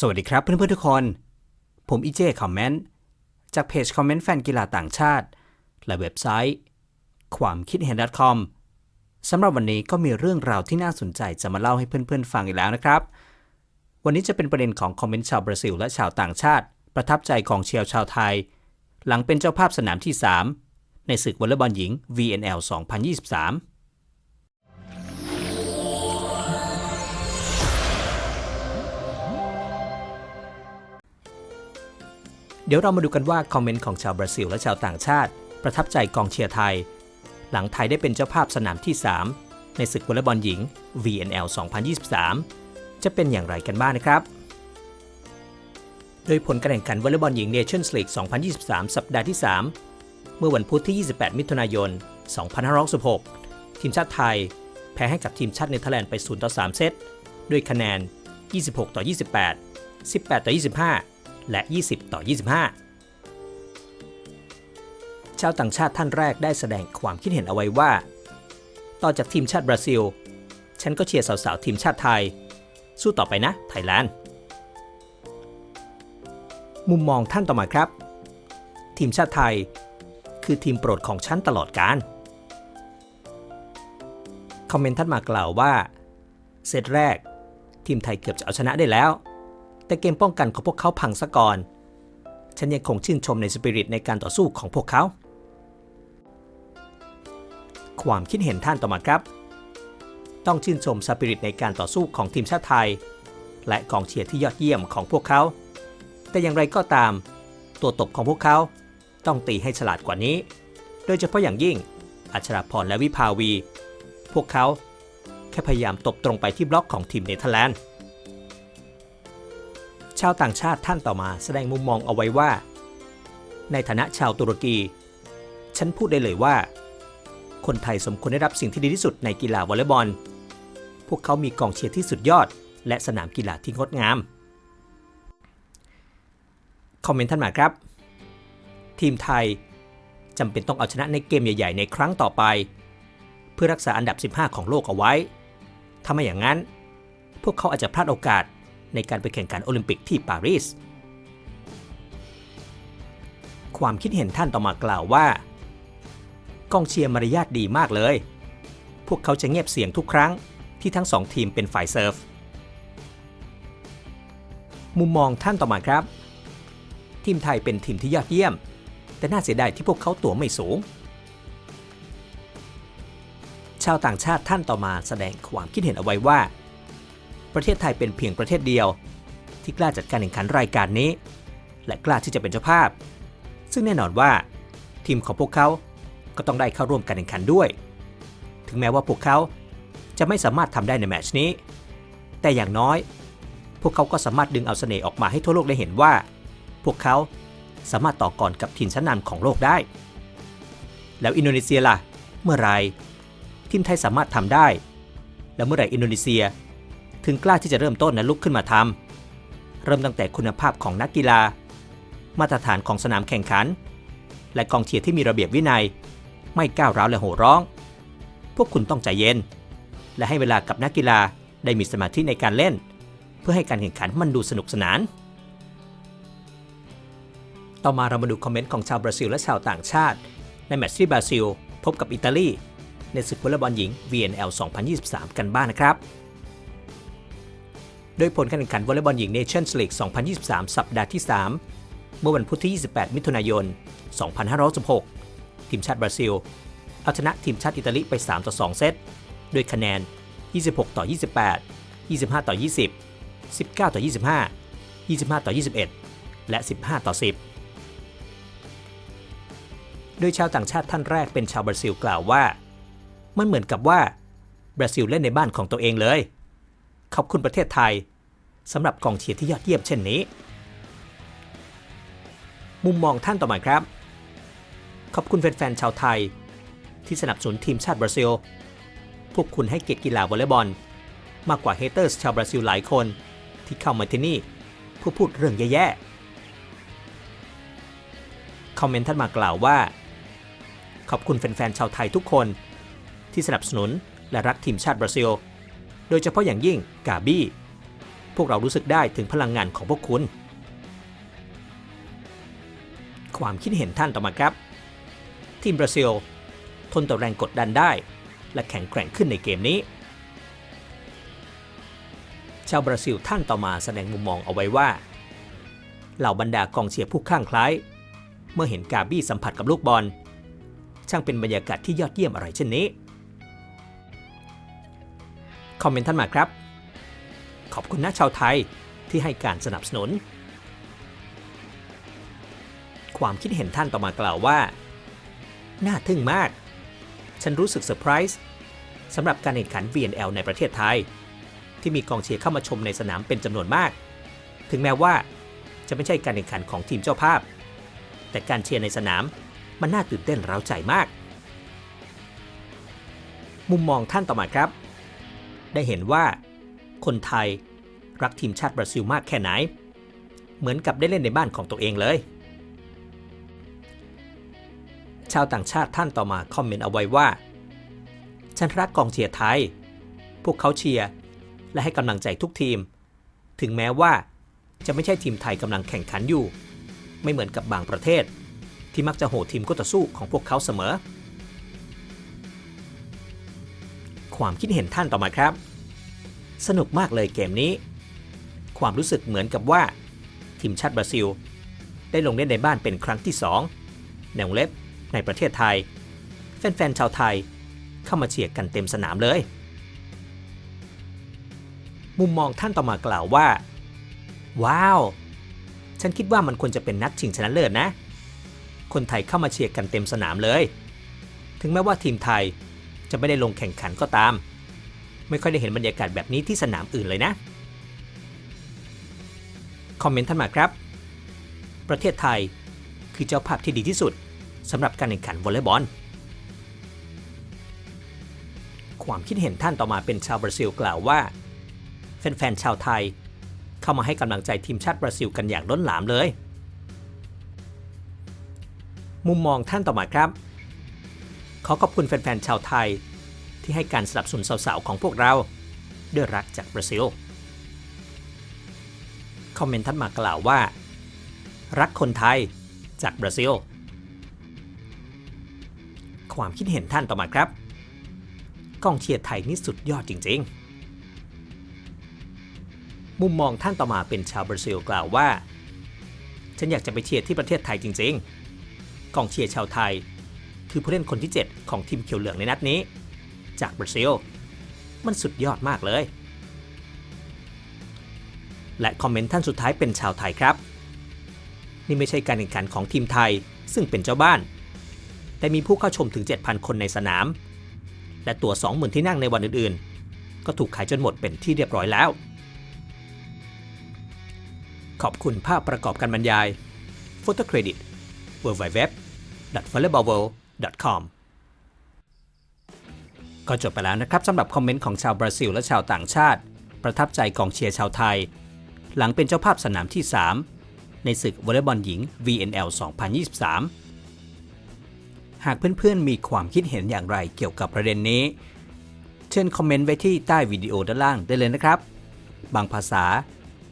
สวัสดีครับเพื่อนๆทุกคน ผมอีเจคอมเมนต์จากเพจคอมเมนต์แฟนกีฬาต่างชาติ และเว็บไซต์ ความคิดเห็น .com สำหรับวันนี้ก็มีเรื่องราวที่น่าสนใจจะมาเล่าให้เพื่อนๆฟังอีกแล้วนะครับ วันนี้จะเป็นประเด็นของคอมเมนต์ชาวบราซิลและชาวต่างชาติ ประทับใจของเชียร์ชาวไทย หลังเป็นเจ้าภาพสนามที่ 3 ในศึกวอลเลย์บอลหญิง VNL 2023 เดี๋ยวเรามาดูกันว่าคอมเมนต์ของชาวบราซิลและชาวต่างชาติ ประทับใจกองเชียร์ไทย หลังไทยได้เป็นเจ้าภาพสนามที่ 3 ในศึกวอลเลย์บอลหญิง VNL 2023 จะเป็นอย่างไรกันบ้างนะครับ โดยผลการแข่งขันวอลเลย์บอลหญิง Nations League 2023 สัปดาห์ที่ 3 เมื่อวันพุธที่ 28 มิถุนายน 2566 ทีมชาติไทย แพ้ให้กับทีมชาติเนเธอร์แลนด์ไป 0 ต่อ 3 เซต ด้วยคะแนน 26 ต่อ 28 18 ต่อ 25 และ 20 ต่อ 25 ชาวต่างชาติท่านแรกได้แสดงความคิดเห็นเอาไว้ว่า ต่อจากทีมชาติบราซิล ฉันก็เชียร์สาวๆทีมชาติไทย สู้ต่อไปนะ ไทยแลนด์ มุมมองท่านต่อมาครับ ทีมชาติไทย คือทีมโปรดของฉันตลอดการคอมเมนต์ท่านมากล่าวว่า เซตแรก ทีมไทยเกือบจะเอาชนะได้แล้ว แต่เกมป้องกันของพวกเขาพังซะก่อน ฉันยังคงชื่นชมในสปิริตในการต่อสู้ของพวกเขา ความคิดเห็นท่านต่อมาครับ ต้องชื่นชมสปิริตในการต่อสู้ของทีมชาติไทย และกองเชียร์ที่ยอดเยี่ยมของพวกเขา แต่อย่างไรก็ตาม ตัวตบของพวกเขาต้องตีให้ฉลาดกว่านี้ โดยเฉพาะอย่างยิ่ง อัชราพรและวิภาวี พวกเขาแค่พยายามตบตรงไปที่บล็อกของทีมเนเธอร์แลนด์ ชาวต่างชาติท่านต่อมาแสดงมุมมองเอาไว้ว่า ในฐานะชาวตุรกี ฉันพูดได้เลยว่า คนไทยสมควรได้รับสิ่งที่ดีที่สุดในกีฬาวอลเลย์บอล พวกเขามีกองเชียร์ที่สุดยอด และสนามกีฬาที่งดงาม คอมเมนต์ท่านมาครับ ทีมไทยจำเป็นต้องเอาชนะในเกมใหญ่ ๆ ในครั้งต่อไป เพื่อรักษาอันดับ 15 ของโลกเอาไว้ ถ้าไม่อย่างนั้น พวกเขาอาจจะพลาดโอกาส ในการไปแข่งขันโอลิมปิกที่ปารีส ความคิดเห็นท่านต่อมากล่าวว่า กองเชียร์มารยาทดีมากเลย พวกเขาจะเงียบเสียงทุกครั้งที่ทั้งสองทีมเป็นฝ่ายเซิร์ฟ มุมมองท่านต่อมาครับ ทีมไทยเป็นทีมที่ยอดเยี่ยม แต่น่าเสียดายที่พวกเขาตัวไม่สูง ชาวต่างชาติท่านต่อมาแสดงความคิดเห็นเอาไว้ว่า ประเทศไทยเป็นเพียงประเทศเดียว ที่กล้าจัดการแข่งขันรายการนี้ และกล้าที่จะเป็นเจ้าภาพ ซึ่งแน่นอนว่า ทีมของพวกเขาก็ต้องได้เข้าร่วมการแข่งขันด้วย ถึงแม้ว่าพวกเขาจะไม่สามารถทำได้ในแมชนี้ แต่อย่างน้อย พวกเขาก็สามารถดึงเอาเสน่ห์ออกมาให้ทั่วโลกได้เห็นว่า พวกเขาสามารถต่อกรกับทีมชั้นนำของโลกได้ แล้วอินโดนีเซียล่ะ เมื่อไรทีมไทยสามารถทำได้ แล้วเมื่อไรอินโดนีเซีย ถึงกล้าที่จะเริ่มต้นและลุกขึ้นมาทำเริ่มตั้งแต่คุณภาพของนักกีฬา มาตรฐานของสนามแข่งขัน และกองเชียร์ที่มีระเบียบวินัย ไม่ก้าวร้าวและโห่ร้อง พวกคุณต้องใจเย็น และให้เวลากับนักกีฬาได้มีสมาธิในการเล่น เพื่อให้การแข่งขันมันดูสนุกสนาน ต่อมาเรามาดูคอมเมนต์ของชาวบราซิลและชาวต่างชาติ ในแมตช์ที่บราซิล พบกับอิตาลีในศึกวอลเลย์บอลหญิง VNL 2023 กันบ้างนะครับ โดยผลการแข่งขันวอลเลย์บอลหญิง Nations League 2023 สัปดาห์ที่ 3 เมื่อวันพุธที่ 28 มิถุนายน 2516 ทีมชาติบราซิล เอาชนะทีมชาติอิตาลีไป 3 ต่อ 2 เซต ด้วยคะแนน 26 ต่อ 28 25 ต่อ 20 19 ต่อ 25 25 ต่อ 21 และ 15 ต่อ 10 โดยชาวต่างชาติท่านแรกเป็นชาวบราซิลกล่าวว่า มันเหมือนกับว่าบราซิลเล่นในบ้านของตัวเองเลย ขอบคุณประเทศไทยสำหรับกองเชียร์ที่ยอดเยี่ยมเช่นนี้ มุมมองท่านต่อมาครับ ขอบคุณแฟนๆชาวไทย ที่สนับสนุนทีมชาติบราซิล พวกคุณให้เกียรติกีฬาวอลเลย์บอล มากกว่าเฮเตอร์สชาวบราซิลหลายคนที่เข้ามาที่นี่เพื่อพูดเรื่องแย่ๆ คอมเมนต์ท่านมากล่าวว่า ขอบคุณแฟนๆชาวไทยทุกคน ที่สนับสนุนและรักทีมชาติบราซิล โดยเฉพาะอย่างยิ่งกาบี้ พวกเรารู้สึกได้ถึงพลังงานของพวกคุณ ความคิดเห็นท่านต่อมาครับ ทีมบราซิล ทนต่อแรงกดดันได้ และแข็งแกร่งขึ้นในเกมนี้ ชาวบราซิลท่านต่อมาแสดงมุมมองเอาไว้ว่า เหล่าบรรดากองเชียร์ผู้คลั่งคล้าย เมื่อเห็นกาบี้สัมผัสกับลูกบอล ช่างเป็นบรรยากาศที่ยอดเยี่ยมอะไรเช่นนี้ คอมเมนต์ท่านมาครับ ขอบคุณนะชาวไทยที่ให้การสนับสนุน ความคิดเห็นท่านต่อมากล่าวว่า น่าทึ่งมาก ฉันรู้สึกเซอร์ไพรส์สำหรับการแข่งขัน VNL ในประเทศไทย ที่มีกองเชียร์เข้ามาชมในสนามเป็นจำนวนมาก ถึงแม้ว่าจะไม่ใช่การแข่งขันของทีมเจ้าภาพ แต่การเชียร์ในสนามมันน่าตื่นเต้นเร้าใจมาก มุมมองท่านต่อมาครับ ได้เห็นว่า คนไทยรักทีมชาติบราซิลมากแค่ไหน เหมือนกับได้เล่นในบ้านของตัวเองเลย ชาวต่างชาติท่านต่อมาคอมเมนต์เอาไว้ว่า ฉันรักกองเชียร์ไทย พวกเขาเชียร์และให้กำลังใจทุกทีม ถึงแม้ว่าจะไม่ใช่ทีมไทยกำลังแข่งขันอยู่ ไม่เหมือนกับบางประเทศ ที่มักจะโหดทีมก็ต่อสู้ของพวกเขาเสมอ ความคิดเห็นท่านต่อมาครับ สนุกมากเลยเกมนี้ ความรู้สึกเหมือนกับว่า ทีมชาติบราซิล ได้ลงเล่นในบ้านเป็นครั้งที่2ในวงเล็บในประเทศไทย แฟนๆชาวไทย เข้ามาเชียร์กันเต็มสนามเลย มุมมองท่านต่อมากล่าวว่า ว้าว ฉันคิดว่ามันควรจะเป็นนัดชิงชนะเลิศนะ คนไทยเข้ามาเชียร์กันเต็มสนามเลย ถึงแม้ว่าทีมไทย จะไม่ได้ลงแข่งขันก็ตาม ไม่ค่อยได้เห็นบรรยากาศแบบนี้ที่สนามอื่นเลยนะ คอมเมนต์ท่านมาครับ ประเทศไทยคือเจ้าภาพที่ดีที่สุดสำหรับการแข่งขันวอลเลย์บอล ความคิดเห็นท่านต่อมาเป็นชาวบราซิลกล่าวว่า แฟนๆชาวไทย เข้ามาให้กำลังใจทีมชาติบราซิลกันอย่างล้นหลามเลย มุมมองท่านต่อมาครับ ขอขอบคุณแฟนๆชาวไทย ที่ให้การสนับสนุนสาวๆของพวกเรา ด้วยรักจากบราซิล คอมเมนต์ท่านมากล่าวว่า รักคนไทยจากบราซิล ความคิดเห็นท่านต่อมาครับกองเชียร์ไทยนี่สุดยอดจริง ๆ มุมมองท่านต่อมาเป็นชาวบราซิลกล่าวว่า ฉันอยากจะไปเชียร์ที่ประเทศไทยจริง ๆ กองเชียร์ชาวไทย คือผู้เล่นคนที่ 7 ของทีมเขียวเหลืองในนัดนี้ จากบราซิล มันสุดยอดมากเลย และคอมเมนต์ท่านสุดท้ายเป็นชาวไทยครับ นี่ไม่ใช่การแข่งขันของทีมไทยซึ่งเป็นเจ้าบ้าน แต่มีผู้เข้าชมถึง 7,000 คนในสนาม และตัว 20,000 ที่นั่งในวันอื่นๆ ก็ถูกขายจนหมดเป็นที่เรียบร้อยแล้ว ขอบคุณภาพประกอบการบรรยาย Photo Credit w w w v o l l e y b a l l w o r l d c o m ก็จบไปแล้วนะครับสำหรับคอมเมนต์ของชาวบราซิลและชาวต่างชาติ ประทับใจกองเชียร์ชาวไทย หลังเป็นเจ้าภาพสนามที่ 3 ในศึกวอลเลย์บอลหญิง VNL 2023 หากเพื่อนๆมีความคิดเห็นอย่างไรเกี่ยวกับประเด็นนี้ เชิญคอมเมนต์ไว้ที่ใต้วิดีโอด้านล่างได้เลยนะครับ บางภาษา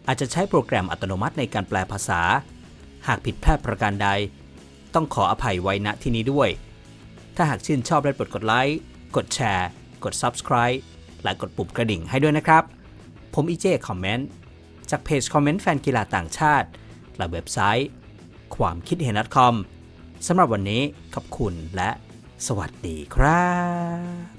อาจจะใช้โปรแกรมอัตโนมัติในการแปลภาษา หากผิดพลาดประการใด ต้องขออภัยไว้ณที่นี้ด้วย ถ้าหากชื่นชอบได้โปรดกดไลค์ กดแชร์ กด Subscribe และกดปุ่มกระดิ่งให้ด้วยนะครับ ผมอีเจคอมเมนต์จากเพจคอมเมนต์แฟนกีฬาต่างชาติ และเว็บไซต์ ความคิดเห็น .com สำหรับวันนี้ขอบคุณและสวัสดีครับ